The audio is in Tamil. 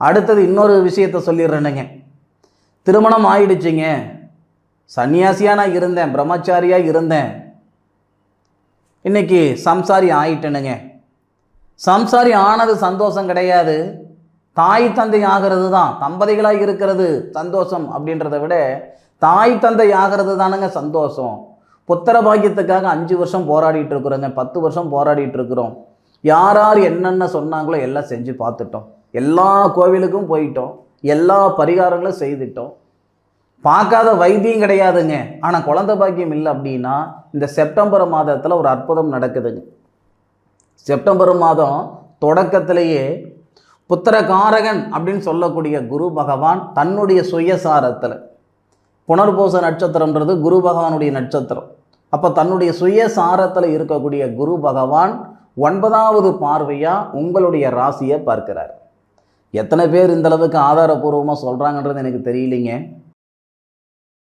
அடுத்தது இன்னொரு விஷயத்த சொல்லிடுறேனுங்க. திருமணம் ஆயிடுச்சுங்க. சன்னியாசியாக நான் இருந்தேன் பிரம்மச்சாரியாக இருந்தேன். இன்னைக்கு சம்சாரி ஆயிட்டேனுங்க. சம்சாரி ஆனது சந்தோஷம் கிடையாது. தாய் தந்தை ஆகிறது தான் தம்பதிகளாக இருக்கிறது சந்தோஷம் அப்படின்றத விட தாய் தந்தை ஆகிறது தானுங்க சந்தோஷம். புத்திர பாக்கியத்துக்காக அஞ்சு வருஷம் போராடிட்டு இருக்கிறோங்க பத்து வருஷம் போராடிட்டு இருக்கிறோம். யார் யார் என்னென்ன சொன்னாங்களோ எல்லாம் செஞ்சு பார்த்துட்டோம். எல்லா கோவிலுக்கும் போயிட்டோம் எல்லா பரிகாரங்களும் செய்துட்டோம். பார்க்காத வைத்தியம் கிடையாதுங்க. ஆனால் குழந்தை பாக்கியம் இல்லை அப்படின்னா இந்த செப்டம்பர் மாதத்தில் ஒரு அற்புதம் நடக்குதுங்க. செப்டம்பர் மாதம் தொடக்கத்திலேயே புத்திரகாரகன் அப்படின்னு சொல்லக்கூடிய குரு பகவான் தன்னுடைய சுயசாரத்தில் புனர்பூச நட்சத்திரம்ன்றது குரு பகவானுடைய நட்சத்திரம். அப்போ தன்னுடைய சுயசாரத்தில் இருக்கக்கூடிய குரு பகவான் ஒன்பதாவது பார்வையாக உங்களுடைய ராசியை பார்க்கிறார். எத்தனை பேர் இந்தளவுக்கு ஆதாரப்பூர்வமாக ஆதாரபூர்வமாக சொல்கிறாங்கன்றது எனக்கு தெரியலைங்க.